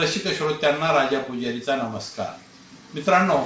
रसिक श्रोत्यांना राजा पुजारीचा नमस्कार. मित्रांनो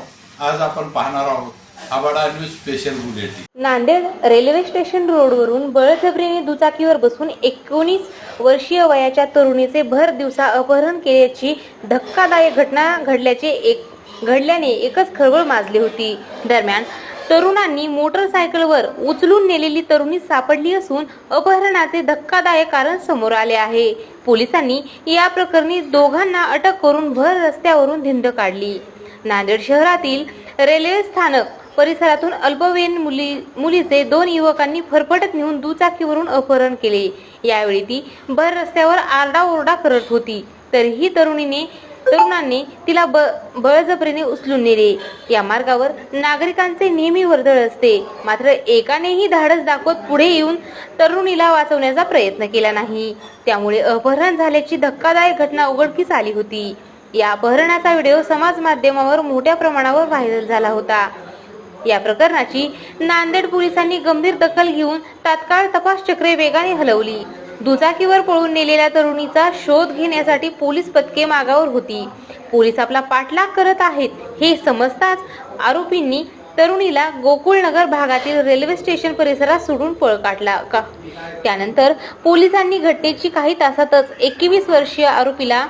आज आपण पाहणार आहोत आबाडा news special bulletin. Nanded railway station रोडवरून बळजबरीने दुचाकीवर बसून एकोणीस वर्षीय वयाच्या तरुणीचे भर दिवसा अपहरण केल्याची धक्कादायक घटना घडल्याचे एक घडल्याने एकच खळबळ माजली होती. दरम्यान तरुणांनी मोटरसायकलवर उचलून नेलेली तरुणी सापडली असून अपहरणाचे धक्कादायक कारण समोर आले आहे. पोलिसांनी या प्रकरणी दोघांना अटक करून भर रस्त्यावरून धिंद काढली. नांदेड शहरातील रेल्वे स्थानक परिसरातून अल्पवयीन मुली मुलीचे दोन युवकांनी फरफटत नेऊन दुचाकीवरून अपहरण केले. यावेळी ती भर रस्त्यावर आरडाओरडा करत होती. तरीही तरुणीने तरुणांनी तिला ब बळजबरीने उचलून नेले. या मार्गावर नागरिकांचे नेहमी वर्दळ असते. मात्र एकानेही धाडस दाखवत पुढे येऊन तरुणीला वाचवण्याचा प्रयत्न केला नाही. त्यामुळे अपहरण झाल्याची धक्कादायक घटना उघडकीस आली होती. या अपहरणाचा व्हिडिओ समाज माध्यमावर मोठ्या प्रमाणावर व्हायरल झाला होता. या प्रकरणाची नांदेड पोलिसांनी गंभीर दखल घेऊन तात्काळ तपास चक्रे वेगाने हलवली. दुचाकीवर पळून नेलेल्या तरुणीचा शोध घेण्यासाठी पोलीस पथके मागावर होती. पोलीस आपला पाठलाग करत आहेत हे समजताच आरोपींनी तरुणीला गोकुळनगर भागातील रेल्वे स्टेशन परिसरात सोडून पळ काढला का? त्यानंतर पोलिसांनी घटनेची काही तासातच एकवीस वर्षीय आरोपीला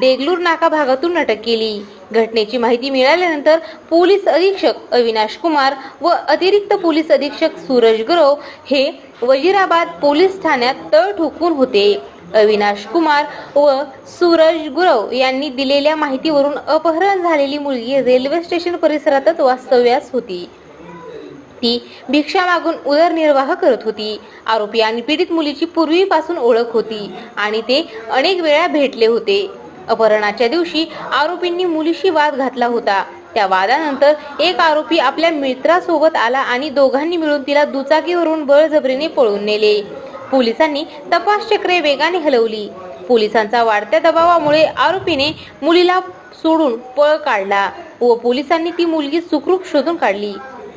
देगलूर नाका भागातून अटक केली. घटनेची माहिती मिळाल्यानंतर पोलीस अधीक्षक अविनाश कुमार व अतिरिक्त पोलीस अधीक्षक सूरज गुरव हे वजीराबाद पोलीस ठाण्यात तळ ठोकून होते. अविनाश कुमार व सूरज गुरव यांनी दिलेल्या माहितीवरून अपहरण झालेली मुलगी रेल्वे स्टेशन परिसरातच वास्तव्यास होती. ती भिक्षा मागून उदरनिर्वाह करत होती. आरोपी आणि पीडित मुलीची पूर्वीपासून ओळख होती आणि ते अनेक वेळा भेटले होते. अपहरणाच्या दिवशी आरोपींनी मुलीशी वाद घातला होता. त्या वादानंतर एक आरोपी आपल्या मित्रासोबत आला आणि दोघांनी मिळून तिला दुचाकीवरून बळजबरीने पळून नेले. पोलिसांनी तपास चक्रे वेगाने हलवली. पोलिसांचा वाढत्या दबावामुळे आरोपीने मुलीला सोडून पळ काढला व पोलिसांनी ती मुलगी सुखरूप शोधून काढली.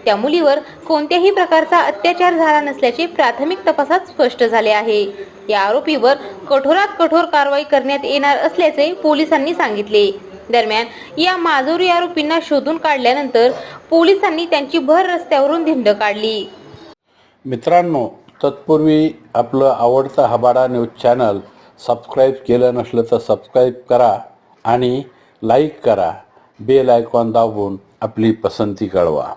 त्या मुलीवर कोणत्याही प्रकारचा अत्याचार झाला नसल्याचे प्राथमिक तपासात स्पष्ट झाले आहे. या आरोपीवर कठोरात कठोर कारवाई करण्यात येणार असल्याचे पोलिसांनी सांगितले. दरम्यान या माजोरी आरोपींना शोधून काढल्यानंतर पोलिसांनी त्यांची भर रस्त्यावरून धिंड काढली. मित्रांनो तत्पूर्वी आपलं आवडतं हबाडा न्यूज चॅनल सबस्क्राईब केलं नसलं तर सबस्क्राईब करा आणि लाईक करा. बेल आयकॉन दाबून आपली पसंती कळवा.